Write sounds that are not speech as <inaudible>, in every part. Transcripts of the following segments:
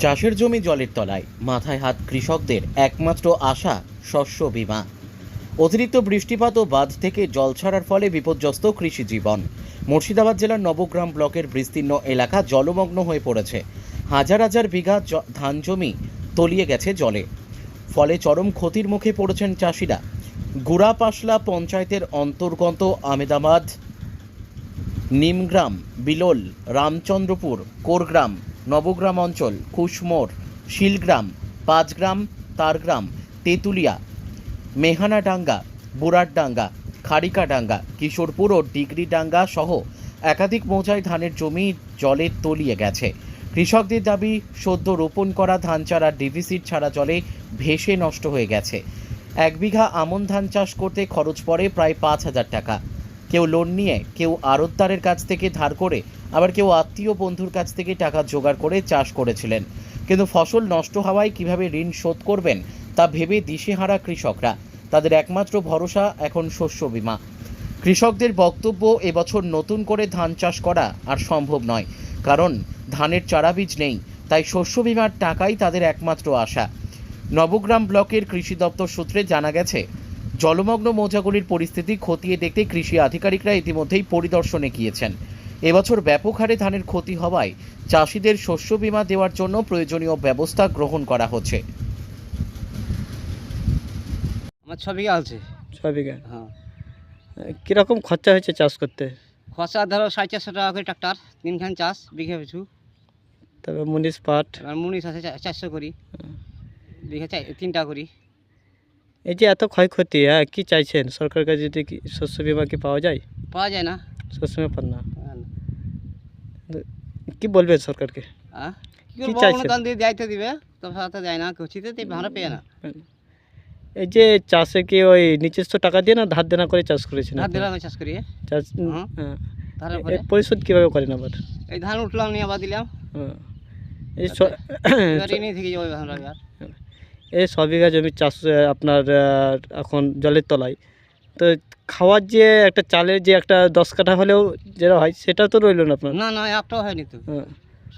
চাষের জমি জলের তলায়, মাথায় হাত কৃষকদের একমাত্র আশা, শস্য বীমা। অতিরিক্ত বৃষ্টিপাত ও বাঁধ থেকে জল ছাড়ার ফলে বিপর্যস্ত কৃষি জীবন। মুর্শিদাবাদ জেলার নবগ্রাম ব্লকের বিস্তীর্ণ এলাকা জলমগ্ন হয়ে পড়েছে। হাজার হাজার বিঘা ধান জমি তলিয়ে গেছে জলে। ফলে চরম ক্ষতির মুখে পড়েছেন চাষিরা। গুড়াপাশলা পঞ্চায়েতের অন্তর্গত আমেদাবাদ, নিমগ্রাম, বিলোল, রামচন্দ্রপুর, কোরগ্রাম নবগ্রাম অঞ্চল কুশমোর শিলগ্রাম, পাঁচগ্রাম, তারগ্রাম, তেঁতুলিয়া, মেহানাডাঙ্গা বুড়ারডাঙ্গা খাড়িকাডাঙ্গা কিশোরপুর ও ডিগ্রিডাঙ্গা সহ একাধিক মৌজায় ধানের জমি জলে তলিয়ে গেছে। কৃষকদের দাবি, সদ্য রোপণ করা ধান চারা ডিভিসির ছাড়া জলে ভেসে নষ্ট হয়ে গেছে। এক বিঘা আমন ধান চাষ করতে খরচ পড়ে প্রায় পাঁচ হাজার টাকা। কেউ লোন নিয়ে, কেউ আড়তদারের কাছ থেকে ধার করে আবার কেউ আত্মীয় বন্ধুর কাছ থেকে টাকা জোগাড় করে চাষ করেছিলেন। কিন্তু ফসল নষ্ট হওয়ায় কীভাবে ঋণ শোধ করবেন, তা ভেবে দিশেহারা কৃষকরা। তাদের একমাত্র ভরসা এখন শস্য বীমা। কৃষকদের বক্তব্য, এবছর নতুন করে ধান চাষ করা আর সম্ভব নয়। কারণ, ধানের চারা বীজ নেই, তাই শস্য বীমার টাকাই তাদের একমাত্র আশা। নবগ্রাম ব্লকের কৃষি দপ্তর সূত্রে জানা গেছে, জলমগ্ন মৌজাগুলির পরিস্থিতি খতিয়ে দেখতে কৃষি আধিকারিকরা ইতিমধ্যেই পরিদর্শনে গিয়েছেন। এবছর ব্যাপক হারে ধানের ক্ষতি হওয়ায় চাষিদের শস্য বীমা দেওয়ার জন্য প্রয়োজনীয় ব্যবস্থা গ্রহণ করা হচ্ছে। আমার ছ বিঘা আছে। ছ বিঘা? হ্যাঁ। কীরকম খরচা হয়েছে চাষ করতে? খরচা ধরো সাড়ে চারশো টাকা করে ট্রাক্টর তিনখান চাষ বিঘা পিছু। তবে মুনিশ পাট। এবার মুনিশ আছে চা- চারশো করি। বিঘা চাই তিনটা করি। এই যে এত ক্ষয়ক্ষতি হ্যাঁ কী চাইছেন? সরকারের কাছে যদি কি শস্য বিমা কি পাওয়া যায়? পাওয়া যায় না। শস্য বিমা পান না। কি বলবেন সরকারকে? কি? অনুদান দিয়ে দায়িত্ব দিবে হাতে দেয় না কচিতে দিবে পেয়ে না এই যে চাষে কি ওই নিজস্ব টাকা দিয়ে না ধার দেনা করে চাষ করেছেন ধার? দিলাম চাষ করি চাষ হ্যাঁ। পরিশোধ কীভাবে করেন আবার এই ধান উঠলাম নিয়ে আবার দিলাম হ্যাঁ। এই ছ বিঘা জমি চাষ আপনার এখন জলের তলায় তো খাওয়ার যে একটা চালের যে একটা দশ কাঠা হলেও যেটা হয় সেটা তো রইল না আপনার? না না একটাও হয়নি তো। হ্যাঁ,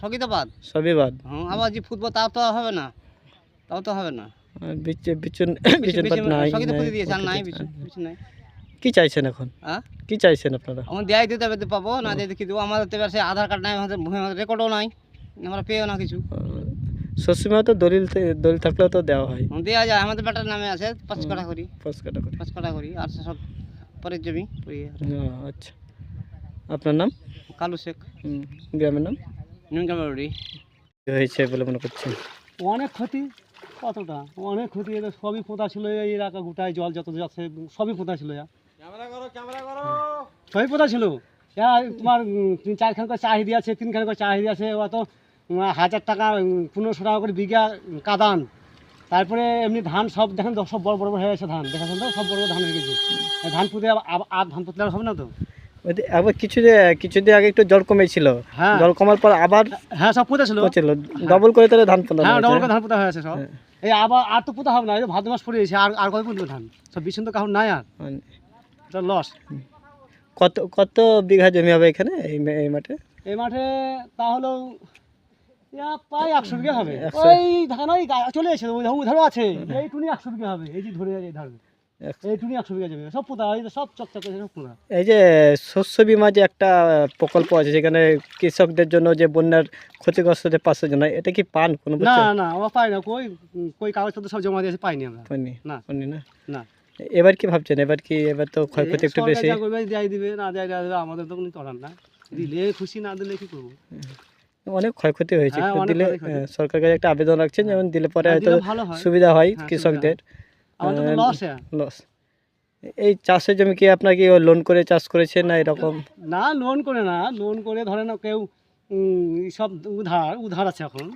সবই তো বাদ। সবই বাদ। আবার যে ফুটবল তাও তো হবে না। তাও তো হবে না। কি চাইছেন এখন? কি চাইছেন আপনারা? আমার দেয়াই দিতে হবে পাবো না দিয়ে দেবো? আমাদের তো এবার সে আধার কার্ড নাই আমাদের রেকর্ডও নাই আমরা পেয়েও না কিছু। তো দলিল দলিল থাকলেও তো দেওয়া হয়। দেওয়া যায় আমাদের বেটার নামে আছে পাঁচ কাটা করি। পাঁচ কাটা করে। পাঁচ কাটা করি আর সব পরের জমি ও, আচ্ছা। আপনার নাম? কালু শেখ। গ্রামের নাম? নিমকামারি হয়েছে বলে মনে করছেন? অনেক ক্ষতি কতটা? অনেক ক্ষতি এদের সবই পোতা ছিল এই এলাকা গোটায় জল যত যাচ্ছে সবই পোতা ছিল সবই পোতা ছিল। তোমার তিন চারখান করে চাহিদি আছে তিনখান করে চাহিদি আছে অত হাজার টাকা পনেরোশো টাকা করে বিঘা কাদান। তারপরে এমনি ধান সব দেখেন তো সব বড় বড় হয়ে গেছে ধান। দেখাচ্ছেন তো? সব বড় বড় ধান হয়ে গেছে। ধান পুঁতে আর ধান পুতলে হবে না তো? আবার কিছু কিছুদিন আগে একটু জল কমেছিল। হ্যাঁ। জল কমার পর আবার হ্যাঁ সব পুঁতে ছিল ডবল করে তাহলে ধান পোনা হ্যাঁ ডবল করে ধান পোতা হয়ে সব। হ্যাঁ। এই আবার আর তো পোতা হবে না ভাদ্র মাস পড়ে গেছে আর আর কত পুঁতবে ধান? সব বিছুন তো নাই আর। মানে এটা লস কত কত বিঘা জমি হবে এখানে এই এই মাঠে? এই মাঠে তাহলেও প্রায় একশো বিঘা হবে ওই ধান ওই চলে এসে ওই ধান আছে। এই একশো বিঘা হবে এই যে ধরে এই ধান। একশো। একশো বিঘা যাবে সব পোতা এই সব চকচক সব পোতা। এই যে শস্য বীমা যে একটা প্রকল্প আছে যেখানে কৃষকদের জন্য যে বন্যার ক্ষতিগ্রস্তদের পাশে জন্য এটা কি পান কোনো না না ও পাই না কই কই কাগজপত্র সব জমা দিয়েছে পাইনি আমরা। না। পাননি না? না। এবার কি ভাবছেন? এবার কি এবার তো ক্ষয়ক্ষতি একটু বেশি? দেয় দিবে না দেয় দেয় দিবে, আমাদের তো কোনো করার না। দিলে খুশি না দিলে কি করব? অনেক ক্ষয়ক্ষতি হয়েছে। হ্যাঁ, একটু দিলে। হ্যাঁ, কাছে একটা আবেদন রাখছেন যেমন দিলে পরে হ্যাঁ, হয়তো সুবিধা হয় হ্যাঁ, কৃষকদের। লস এই চাষের জমি কি আপনার কি লোন করে চাষ করেছে না এরকম? না লোন করে না। লোন করে ধরে না কেউ সব উধার উধার আছে এখন।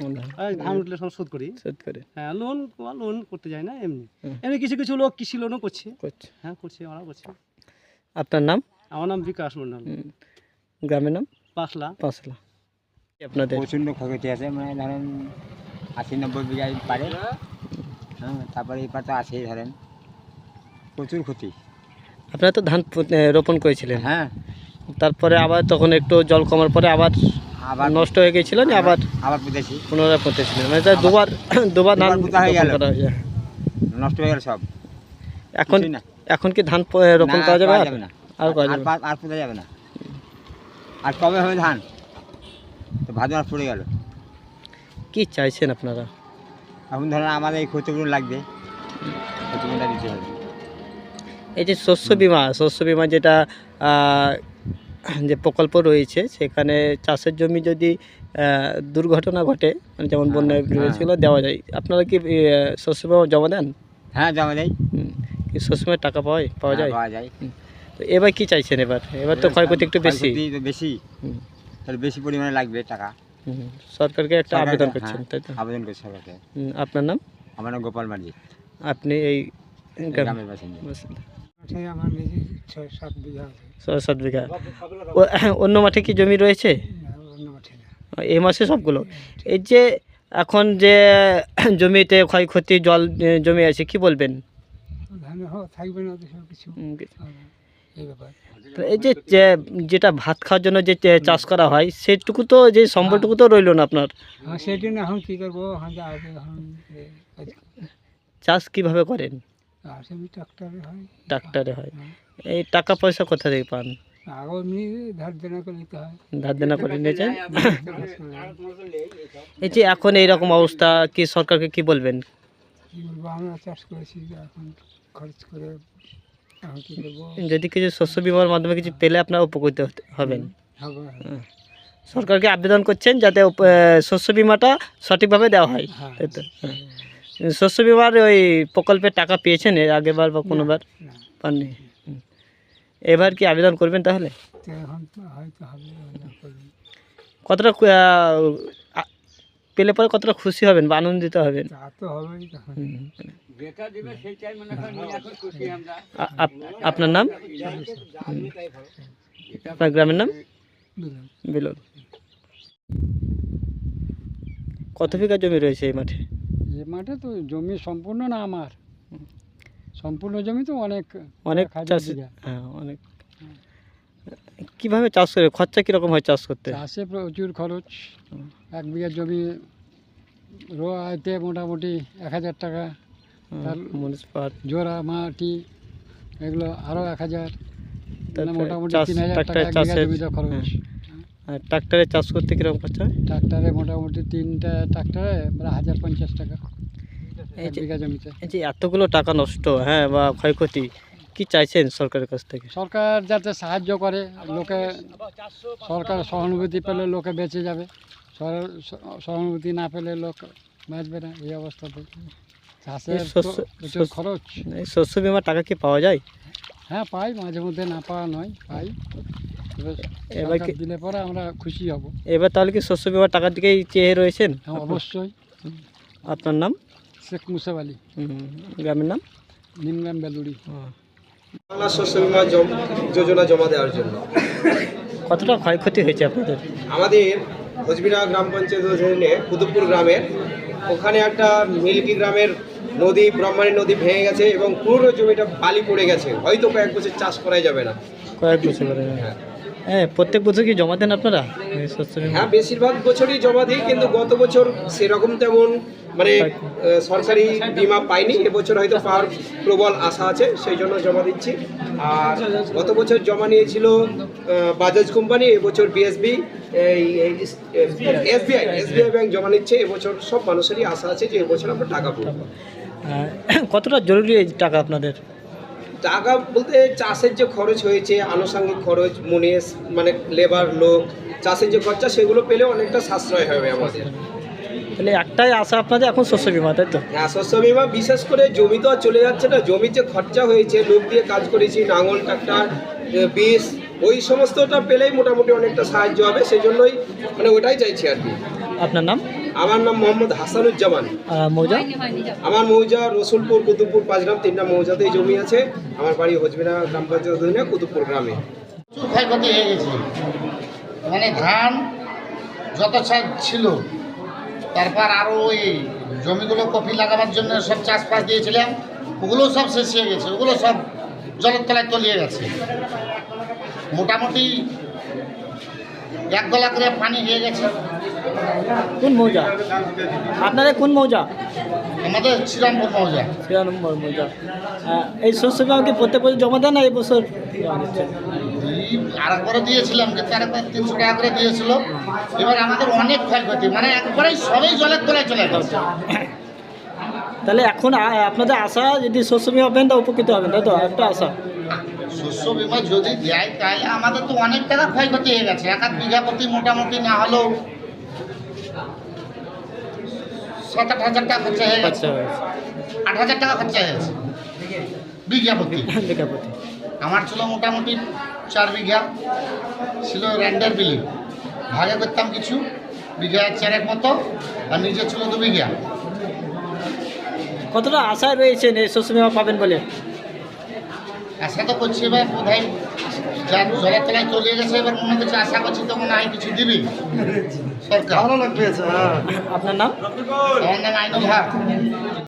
ধান উঠলে সব শোধ করি। শোধ করে। হ্যাঁ লোন লোন করতে যায় না এমনি। এমনি কিছু কিছু লোক কৃষি লোনও করছে। করছে। হ্যাঁ করছে ওরাও করছে। আপনার নাম? আমার নাম বিকাশ মন্ডল। গ্রামের নাম? পাঁচলা। পাঁচলা। আপনাদের? প্রচণ্ড ক্ষয়ক্ষতি আছে মানে ধরেন আশি নব্বই বিঘা পারে হ্যাঁ তারপরে এবার তো আছেই ধরেন। প্রচুর ক্ষতি। আপনারা তো ধান রোপণ করেছিলেন। হ্যাঁ। তারপরে আবার তখন একটু জল কমার পরে আবার আবার নষ্ট হয়ে গেছিল না? আবার আবার পুঁতেছি। পুনরায় পুঁতেছিলেন মানে দুবার দুবার ধান পোঁতা হয়ে গেল। নষ্ট হয়ে গেল সব। এখন এখন কি ধান রোপণ করা যাবে আর? না। করা যাবে আর পুঁতা যাবে না। আর কবে হবে ধান? তো ভাদ্র মাস পড়ে গেল। কি চাইছেন আপনারা? এখন ধরেন আমাদের এই ক্ষতিপূরণ লাগবে ক্ষতিপূরণটা দিতে হবে। এই যে শস্য বিমা শস্য বিমা যেটা যে প্রকল্প রয়েছে সেখানে চাষের জমি যদি দুর্ঘটনা ঘটে মানে যেমন হ্যাঁ, বন্যায় হ্যাঁ। সেগুলো দেওয়া যায়। আপনারা কি শস্য বিমা জমা দেন? হ্যাঁ জমা দেয় কি শস্য বিমার টাকা পাওয়া যায়? পাওয়া হ্যাঁ, যায়? পাওয়া যায়। তো এবার কি চাইছেন এবার? এবার তো ক্ষয়ক্ষতি একটু বেশি। বেশি। তাহলে বেশি পরিমাণে লাগবে টাকা। সরকারকে একটা আবেদন হ্যাঁ, করছেন তাই তো? আবেদন করছে সরকারকে। আপনার নাম? আমার নাম গোপাল মার্জি আপনি এই গ্রামের বাসিন্দা। ছয় সাত বিঘা ও- অন্য মাঠে কি জমি রয়েছে? অন্য মাঠে না। এই মাসে সবগুলো? এই যে এখন যে জমিতে ক্ষয়ক্ষতি জল জমি আছে কি বলবেন? ধান থাকবে না তো সব কিছু এই ব্যাপার। এই যে যেটা ভাত খাওয়ার জন্য যে চাষ করা হয় সেটুকু তো যে সম্বলটুকু তো রইল না আপনার হ্যাঁ চাষ কীভাবে করেন হয় ডাক্তারে হয় এই টাকা পয়সা কোথা থেকে পান ধার দেনা করে হয় নিয়েছেন এই যে এখন এইরকম অবস্থা কি সরকারকে কি বলবেন আমরা চাষ করেছি এখন খরচ করে যদি কিছু শস্য বিমার মাধ্যমে কিছু পেলে আপনারা উপকৃত হবেন। সরকারকে আবেদন করছেন যাতে শস্য বিমাটা সঠিকভাবে দেওয়া হয়। হ্যাঁ তাই তো? হ্যাঁ। শস্য বিমার ওই প্রকল্পের টাকা পেয়েছেন এর আগেবার বা কোনোবার? পাননি। এবার কি আবেদন করবেন তাহলে। কতটা পেলে পরে কতটা খুশি হবেন বা আনন্দিত হবেন? আপনার নাম? আপনার গ্রামের নাম? বিলন কত বিঘা জমি রয়েছে এই মাঠে? এ মাঠে তো জমি সম্পূর্ণ না আমার। সম্পূর্ণ জমি তো অনেক অনেক হ্যাঁ অনেক কীভাবে চাষ করে খরচা কীরকম হয় চাষ করতে? চাষে প্রচুর খরচ। এক বিঘা জমি রোয়াতে মোটামুটি এক হাজার টাকা। তার- মিউনিসিপাল জোড়া মাটি এগুলো আরও এক হাজার। মোটামুটি তিন হাজার টাকা জমিতে খরচ। হ্যাঁ। আর ট্রাক্টরে চাষ করতে কীরকম খরচা হয়? ট্রাক্টরে মোটামুটি তিনটা ট্রাক্টরে প্রায় হাজার পঞ্চাশ টাকা। এই বিঘা জমিতে। এই যে এতগুলো টাকা নষ্ট হ্যাঁ বা ক্ষয়ক্ষতি কি চাইছেন সরকারের কাছ থেকে? সরকার যাতে সাহায্য করে লোকে সরকার সহানুভূতি পেলে লোকে বেঁচে যাবে। সহানুভূতি না পেলে লোক বাঁচবে না এই অবস্থাতে। চাষের খরচ। এই শস্য বিমার টাকা কি পাওয়া যায়? হ্যাঁ পাই মাঝে মধ্যে না পাওয়া নয় পাই। এবার কি- দিলে পরে আমরা খুশি হব। এবার তাহলে কি শস্য বিমার টাকার দিকেই চেয়ে রয়েছেন হ্যাঁ অবশ্যই। আপনার নাম? শেখ মুসাব আলী। গ্রামের নাম? নিমগ্রাম বেলুড়ি। বাংলা শস্য বীমা যোজনা জমা দেওয়ার জন্য। কতটা ক্ষয়ক্ষতি হয়েছে আপনাদের? আমাদের হজবিরা গ্রাম পঞ্চায়েত অধীনে কুতুবপুর গ্রামের ওখানে একটা মিল্কি গ্রামের নদী ব্রহ্মাণী নদী ভেঙে গেছে এবং পুরো জমিটা বালি পড়ে গেছে। হয়তো কয়েক বছর চাষ করাই যাবে না। কয়েক বছর ধরে হ্যাঁ। প্রত্যেক বছর কি জমা দেন আপনারা? হ্যাঁ বেশিরভাগ বছরই জমা দিই কিন্তু গত বছর সেরকম তেমন মানে সরকারি বিমা পাইনি এবছর হয়তো পাওয়ার প্রবল আশা আছে সেই জন্য জমা দিচ্ছি। আর গত বছর জমা নিয়েছিল বাজাজ কোম্পানি এবছর বিএসবি এই এসবিআই এসবিআই ব্যাংক জমা নিচ্ছে এবছর সব মানুষেরই আশা আছে যে এবছর আমরা টাকা পাবো আহ, কতটা জরুরি এই টাকা আপনাদের? টাকা বলতে চাষের যে খরচ হয়েছে আনুষঙ্গিক খরচ মুনিশ মানে লেবার লোক চাষের যে খরচা সেগুলো পেলে অনেকটা সাশ্রয় হবে আমাদের। তাহলে একটাই আশা আপনাদের এখন শস্য বিমা তাই তো? হ্যাঁ শস্য বিমা বিশেষ করে জমি তো আর চলে যাচ্ছে না জমির যে খরচা হয়েছে লোক দিয়ে কাজ করেছি নাঙল ট্রাক্টর বিষ ওই সমস্তটা পেলেই মোটামুটি অনেকটা সাহায্য হবে সেই জন্যই মানে ওটাই চাইছি আর কি। আপনার নাম? আমার নাম মোহাম্মদ হাসানুজ্জামান। মৌজা? আমার মৌজা রসুলপুর কুতুবপুর পাঁচগ্রাম তিনটা মৌজাতেই জমি আছে। আমার বাড়ি হজবিরা গ্রাম পঞ্চায়েত অধীনে কুতুবপুর গ্রামে। প্রচুর ক্ষয়ক্ষতি হয়ে গেছে। মানে ধান যত ছিল তারপর আরও ওই জমিগুলো কপি লাগাবার জন্য সব চাষবাস দিয়েছিলাম ওগুলো সব শেষ হয়ে গেছে ওগুলো সব জলের তলায় তলিয়ে গেছে। মোটামুটি এক গলা করে পানি হয়ে গেছে। কোন মৌজা? আপনারা কোন মৌজা? আমাদের শ্রীরামপুর মৌজা। শ্রীরামপুর মৌজা। এই শস্য কি প্রত্যেক বছর জমা দেন না এই বছর আরেকবারও দিয়েছিলাম কিন্তু আরেকবার তিনশো টাকা করে দিয়েছিল। এবার আমাদের অনেক ক্ষয়ক্ষতি মানে একবারেই সবই জলের তলায় চলে গেছে। তাহলে এখন আপনাদের আশা যদি শস্য বিমা পাবেন তা উপকৃত হবেন তাই তো? একটা আশা। শস্য বিমা যদি দেয় তাহলে আমাদের তো অনেক টাকা ক্ষয়ক্ষতি হয়ে গেছে। এক আধ বিঘা প্রতি মোটামুটি না হলেও সাত আট হাজার টাকা খরচা হয়ে গেছে। আচ্ছা আট হাজার টাকা খরচা হয়ে গেছে। বিঘা প্রতি লেখাপতি আমার ছিল মোটামুটি চার বিঘা ছিল র্যান্ডার বিলি ভাগে করতাম কিছু বিঘা চারেক মতো আর নিজে ছিল দু বিঘা। কতটা আশায় রয়েছেন এই শস্য বিমা পাবেন বলে? আশা তো করছি এবার বোধহয় যা জলের তলায় চলে গেছে এবার মনে করছে আশা করছি তো মনে হয় কিছু দিবি। <laughs> সরকার। আপনার নাম? আমার নাম আইনুল হক।